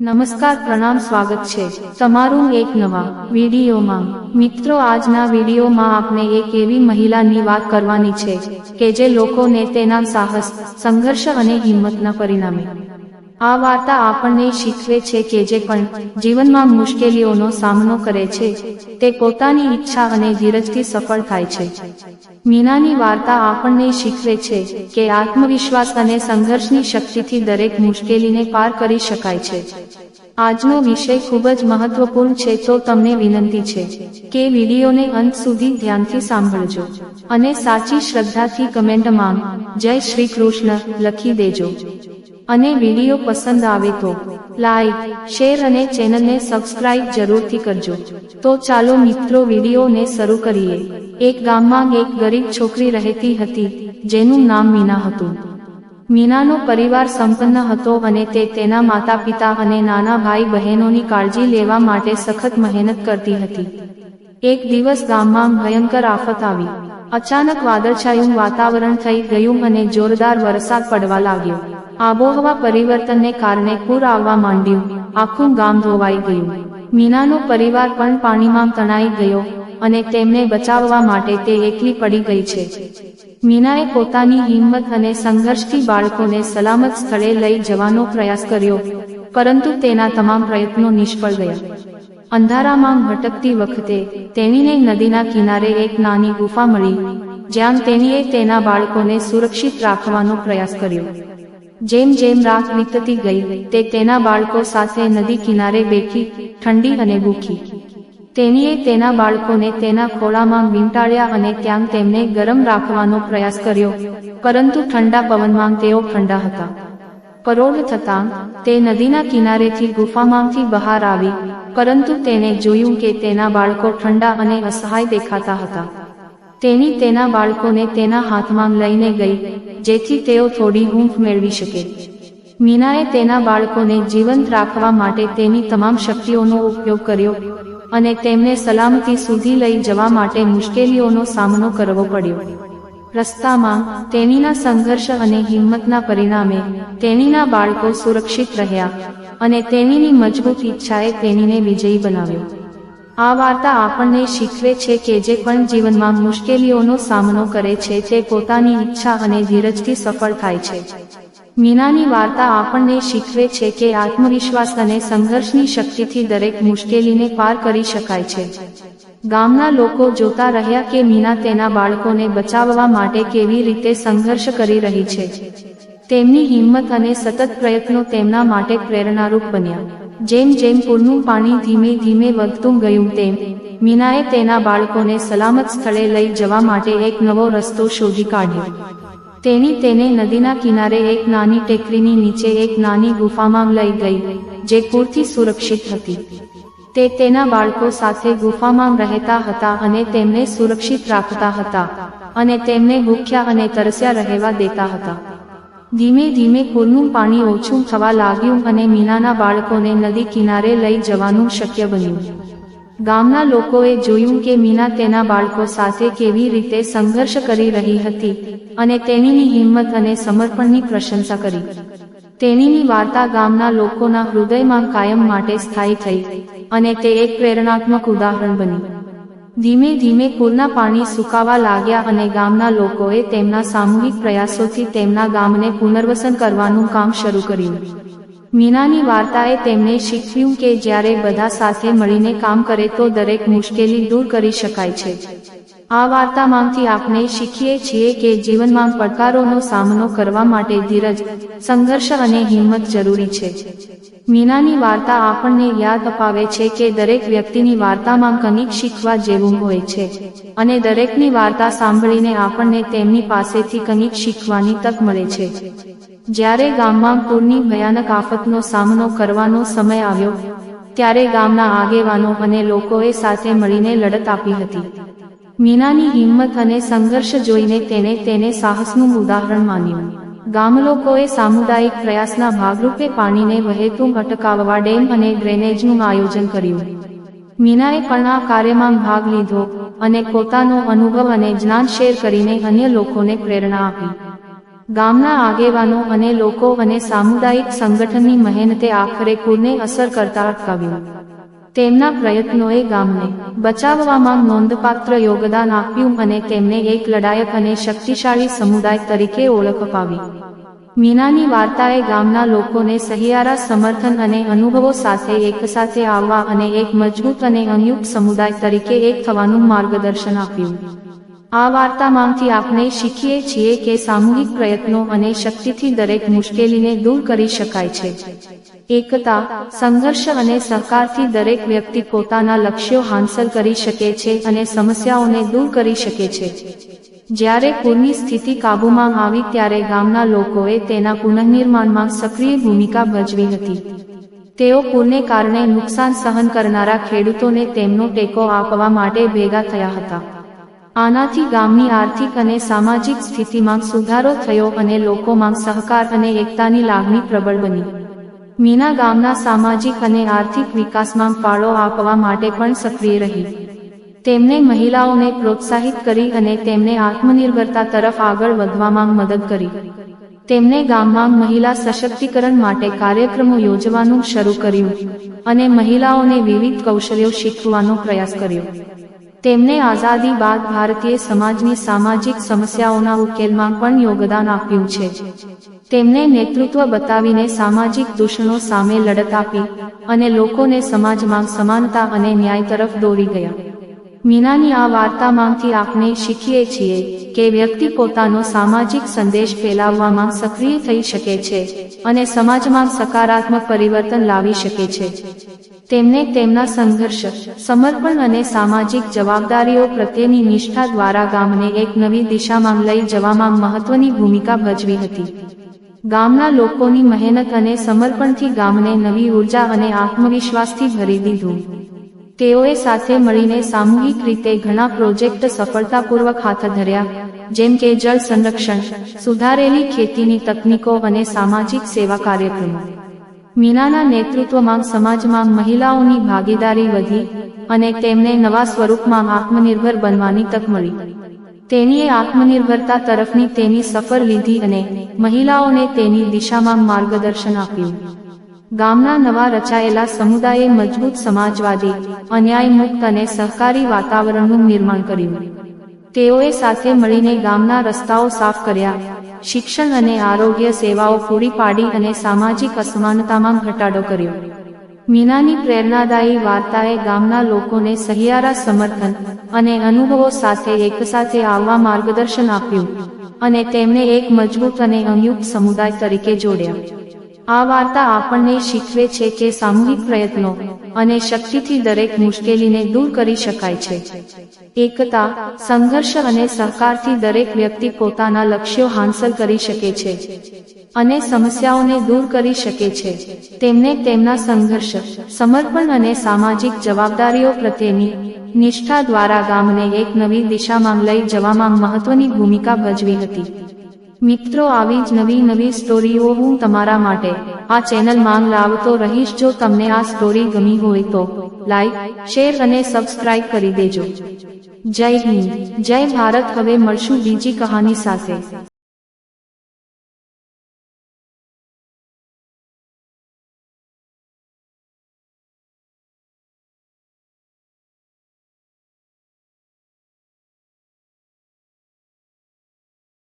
નમસ્કાર, પ્રણામ, સ્વાગત છે. તમારું એક નવા વિડીયોમાં. મિત્રો, આજના વિડીયોમાં આપણે એક એવી મહિલાની વાત કરવાની છે કે જે લોકોને તેના સાહસ, સંઘર્ષ અને હિંમતના પરિણામે આ વાર્તા આપણને શીખવે છે કે જે પણ જીવનમાં મુશ્કેલીઓનો સામનો કરે છે, તે પોતાની ઈચ્છા અને ધીરજથી સફળ થાય છે. મીનાની વાર્તા આપણને શીખવે છે કે આત્મવિશ્વાસ અને સંઘર્ષની શક્તિથી દરેક મુશ્કેલીને પાર કરી શકાય છે. આજનો વિષય ખૂબ જ મહત્વપૂર્ણ છે, તો તમને વિનંતી છે કે વિડીયોને અંત સુધી ધ્યાનથી સાંભળજો અને સાચી શ્રદ્ધાથી કમેન્ટમાં જય શ્રી કૃષ્ણ લખી દેજો. અને વીડિયો પસંદ આવે તો લાઈક શેર અને ચેનલને સબસ્ક્રાઇબ જરૂરથી કરજો. તો ચાલો મિત્રો વિડીયોને શરૂ કરીએ. એક ગામમાં એક ગરીબ છોકરી રહેતી હતી, જેનું નામ મીના હતું. મીનાનો પરિવાર સંપન્ન હતો અને તે તેના માતા પિતા અને નાના ભાઈ બહેનોની કાળજી લેવા માટે સખત મહેનત કરતી હતી. એક દિવસ ગામમાં ભયંકર આફત આવી. અચાનક વાદળછાયું વાતાવરણ થઈ ગયું અને જોરદાર વરસાદ પડવા લાગ્યો. આબોહવા પરિવર્તનને કારણે પૂર આવવા માંડ્યું. આખું ગામ ધોવાઈ ગયું. મીનાનો પરિવાર પણ પાણીમાં તણાઈ ગયો અને તેમને બચાવવા માટે તે એકલી પડી ગઈ છે. મીનાએ પોતાની હિંમત અને સંઘર્ષથી બાળકોને સલામત સ્થળે લઈ જવાનો પ્રયાસ કર્યો, પરંતુ તેના તમામ પ્રયત્નો નિષ્ફળ ગયા. અંધારામાં ભટકતી વખતે તેણીને નદીના કિનારે એક નાની ગુફા મળી, જ્યાં તેણીએ તેના બાળકોને સુરક્ષિત રાખવાનો પ્રયાસ કર્યો. જેમ જેમ રાત વીતતી ગઈ, તે તેના બાળકો સાથે નદી કિનારે બેઠી, ઠંડી અને ભૂખી. તેણીએ તેના બાળકોને તેના ખોળામાં વીંટાળ્યા અને ત્યાં તેમને ગરમ રાખવાનો પ્રયાસ કર્યો, પરંતુ ઠંડા પવનમાં તેઓ ઠંડા હતા. પરોઢ થતાં, તે નદીના કિનારેથી ગુફામાંથી બહાર આવી પરંતુ તેણે જોયું કે તેના બાળકો ઠંડા અને અસહાય દેખાતા હતા. તેની તેના બાળકોને તેના હાથમાં લઈને ગઈ, જેથી તેઓ થોડી ઊંઘ મેળવી શકે. મીનાએ તેના બાળકોને જીવંત રાખવા માટે તેની તમામ શક્તિઓનો ઉપયોગ કર્યો અને તેમને સલામતી સુધી લઈ જવા માટે મુશ્કેલીઓનો સામનો કરવો પડ્યો. રસ્તામાં, તેણીના સંઘર્ષ અને હિંમતના પરિણામે, તેણીના બાળકો સુરક્ષિત રહ્યા. અને તેણીની મજબૂત ઈચ્છાએ તેણીને વિજયી બનાવ્યો. આ વાર્તા આપણને શીખવે છે કે જે પણ જીવનમાં મુશ્કેલીઓનો સામનો કરે છે તે પોતાની ઈચ્છા અને ધીરજથી સફળ થાય છે. મીનાની વાર્તા આપણને શીખવે છે કે આત્મવિશ્વાસ અને સંઘર્ષની શક્તિથી દરેક મુશ્કેલીને પાર કરી શકાય છે. ગામના લોકો જોતા રહ્યા કે મીના તેના બાળકોને બચાવવા માટે કેવી રીતે સંઘર્ષ કરી રહી છે. તેમની હિંમત અને સતત પ્રયત્નો તેમના માટે પ્રેરણારૂપ બન્યા. જેમ જેમ પૂરનું પાણી ધીમે ધીમે વધતું ગયું તેમ, મીનાએ તેના બાળકોને સલામત સ્થળે લઈ જવા માટે એક નવો રસ્તો શોધી કાઢ્યો. તેની તેને નદીના કિનારે એક નાની ટેકરીની નીચે એક નાની ગુફામાં લઈ ગઈ, જે પૂરથી સુરક્ષિત હતી. તે તેના બાળકો સાથે ગુફામાં રહેતા હતા અને તેમને સુરક્ષિત રાખતા હતા અને તેમને ભૂખ્યા અને તરસ્યા રહેવા દેતા હતા. ધીમે ધીમે પૂરનું પાણી ઓછું થવા લાગ્યું અને મીનાના બાળકોને નદી કિનારે લઈ જવાનું શક્ય બન્યું. ગામના લોકોએ જોયું કે મીના તેના બાળકો સાથે કેવી રીતે સંઘર્ષ કરી રહી હતી અને તેણીની હિંમત અને સમર્પણની પ્રશંસા કરી. તેણીની વાર્તા ગામના લોકોના હૃદયમાં કાયમ માટે સ્થાયી થઈ અને તે એક પ્રેરણાત્મક ઉદાહરણ બની. ધીમે ધીમે પૂરના પાણી સુકાવા લાગ્યા અને ગામના લોકોએ તેમના સામૂહિક પ્રયાસોથી તેમના ગામને પુનર્વસન કરવાનું કામ શરૂ કર્યું. મીનાની વાર્તાએ તેમને શીખ્યું કે જ્યારે બધા સાથે મળીને કામ કરે તો દરેક મુશ્કેલી દૂર કરી શકાય છે. આ વાર્તામાંથી આપણે શીખીએ છીએ કે જીવનમાં પડકારોનો સામનો કરવા માટે ધીરજ, સંઘર્ષ અને હિંમત જરૂરી છે. મીનાની વાર્તા આપણને યાદ અપાવે છે કે દરેક વ્યક્તિની વાર્તામાં કંઈક શીખવા જેવું હોય છે અને દરેકની વાર્તા સાંભળીને આપણને તેમની પાસેથી કંઈક શીખવાની તક મળે છે. જ્યારે ગામમાં પૂરની ભયાનક આફતનો સામનો કરવાનો સમય આવ્યો, ત્યારે ગામના આગેવાનો અને લોકોએ સાથે મળીને લડત આપી હતી. મીનાની હિંમત અને સંઘર્ષ જોઈને તેને તેને સાહસનું ઉદાહરણ માન્યું. ગામલોકોએ સામુદાયિક પ્રયાસના ભાગરૂપે પાણીને વહેતું અટકાવવા ડેમ અને ડ્રેનેજનું આયોજન કર્યું. મીનાએ પણ આ કાર્યમાં ભાગ લીધો અને પોતાનો અનુભવ અને જ્ઞાન શેર કરીને અન્ય લોકોને પ્રેરણા આપી. ગામના આગેવાનો અને લોકો અને સામુદાયિક સંગઠનની મહેનતે આખરે પૂરને અસર કરતા અટકાવ્યું. તેમના પ્રયત્નોએ ગામને બચાવવામાં નોંધપાત્ર યોગદાન આપ્યું અને તેમને એક લડાયક અને શક્તિશાળી સમુદાય તરીકે ઓળખ અપાવી મીનાની વાર્તાએ ગામના લોકોને સહિયારા સમર્થન અને અનુભવો સાથે એકસાથે આવવા અને એક મજબૂત અને અનયુક્ત સમુદાય તરીકે એક થવાનું માર્ગદર્શન આપ્યું. આ વાર્તામાંથી આપણે શીખીએ છીએ કે સામૂહિક પ્રયત્નો અને શક્તિથી દરેક મુશ્કેલીને દૂર કરી શકાય છે. એકતા, સંઘર્ષ અને સહકારથી દરેક વ્યક્તિ પોતાના લક્ષ્યો હાંસલ કરી શકે છે અને સમસ્યાઓને દૂર કરી શકે છે. જ્યારે પૂરની સ્થિતિ કાબૂમાં આવી ત્યારે ગામના લોકોએ તેના પુનઃનિર્માણમાં સક્રિય ભૂમિકા ભજવી હતી. તેઓ પૂરને કારણે નુકસાન સહન કરનારા ખેડૂતોને તેમનો ટેકો આપવા માટે ભેગા થયા હતા. આનાથી ગામની આર્થિક અને સામાજિક સ્થિતિમાં સુધારો થયો અને લોકોમાં સહકાર અને એકતાની લાગણી પ્રબળ બની. મીના ગામના સામાજિક અને આર્થિક વિકાસમાં ફાળો આપવા માટે પણ સક્રિય રહી. તેમણે મહિલાઓને પ્રોત્સાહિત કરી અને તેમને આત્મનિર્ભરતા તરફ આગળ વધવામાં મદદ કરી. તેમણે ગામમાં મહિલા સશક્તિકરણ માટે કાર્યક્રમો યોજવાનું શરૂ કર્યું અને મહિલાઓને વિવિધ કૌશલ્યો શીખવાનો પ્રયાસ કર્યો. તેમણે આઝાદી બાદ ભારતીય સમાજની સામાજિક સમસ્યાઓના ઉકેલમાં પણ યોગદાન આપ્યું છે. તેમણે નેતૃત્વ બતાવીને સામાજિક દૂષણો સામે લડત આપી અને લોકોને સમાજમાં સમાનતા અને ન્યાય તરફ દોરી ગયા. મીનાની આ વાર્તામાંથી આપણે શીખીએ છીએ કે વ્યક્તિ પોતાનો સામાજિક સંદેશ ફેલાવવામાં સક્રિય થઈ શકે છે અને સમાજમાં સકારાત્મક પરિવર્તન લાવી શકે છે. તેમને તેમના સંઘર્ષ, સમર્પણ અને સામાજિક જવાબદારીઓ પ્રત્યેની નિષ્ઠા દ્વારા ગામને એક નવી દિશામાં લઈ જવામાં મહત્વની ભૂમિકા ભજવી હતી. ગામના લોકોની મહેનત અને સમર્પણથી ગામને નવી ઊર્જા અને આત્મવિશ્વાસથી ભરી દીધું. તેઓએ સાથે મળીને સામૂહિક રીતે ઘણા પ્રોજેક્ટ સફળતાપૂર્વક હાથ ધર્યા, જેમ કે જળ સંરક્ષણ, સુધારેલી ખેતીની તકનીકો અને સામાજિક સેવા કાર્યક્રમો. મીનાના નેતૃત્વમાં સમાજમાં મહિલાઓની ભાગીદારી વધી અને તેમને નવા સ્વરૂપમાં આત્મનિર્ભર બનવાની તક મળી. તેણીએ આત્મનિર્ભરતા તરફની તેની સફર લીધી અને મહિલાઓને તેની દિશામાં માર્ગદર્શન આપ્યું. ગામના નવા રચાયેલા સમુદાયે મજબૂત સમાજવાદી અન્યાય મુક્ત અને સહકારી વાતાવરણનું નિર્માણ કર્યું. તેઓએ સાથે મળીને ગામના રસ્તાઓ સાફ કર્યા, શિક્ષણ અને આરોગ્ય સેવાઓ પૂરી પાડી અને સામાજિક અસમાનતામાં ઘટાડો કર્યો. મીનાની પ્રેરણાદાયી વાર્તાએ ગામના લોકોને સહિયારા સમર્થન અને અનુભવો સાથે એકસાથે આવવા માર્ગદર્શન આપ્યું અને તેમને એક મજબૂત અને અંયુક્ત સમુદાય તરીકે જોડ્યા. આ વાર્તા આપણને શીખવે છે કે સામૂહિક પ્રયત્નો અને શક્તિથી દરેક મુશ્કેલીને દૂર કરી શકાય છે. એકતા, સંઘર્ષ અને સહકારથી દરેક વ્યક્તિ પોતાના લક્ષ્યો હાંસલ કરી શકે છે અને સમસ્યાઓને દૂર કરી શકે છે. તેમને તેમના સંઘર્ષ, સમર્પણ અને સામાજિક જવાબદારીઓ પ્રત્યેની નિષ્ઠા દ્વારા ગામને એક નવી દિશામાં લઈ જવામાં મહત્વની ભૂમિકા ભજવી હતી. મિત્રો, આવી જ નવી નવી સ્ટોરીઓ હું તમારા માટે આ ચેનલમાં લાવતો રહીશ. જો તમને આ સ્ટોરી ગમી હોય તો લાઈક, શેર અને સબસ્ક્રાઇબ કરી દેજો. જય હિન્દ. જય ભારત. હવે મળશું બીજી કહાની સાથે.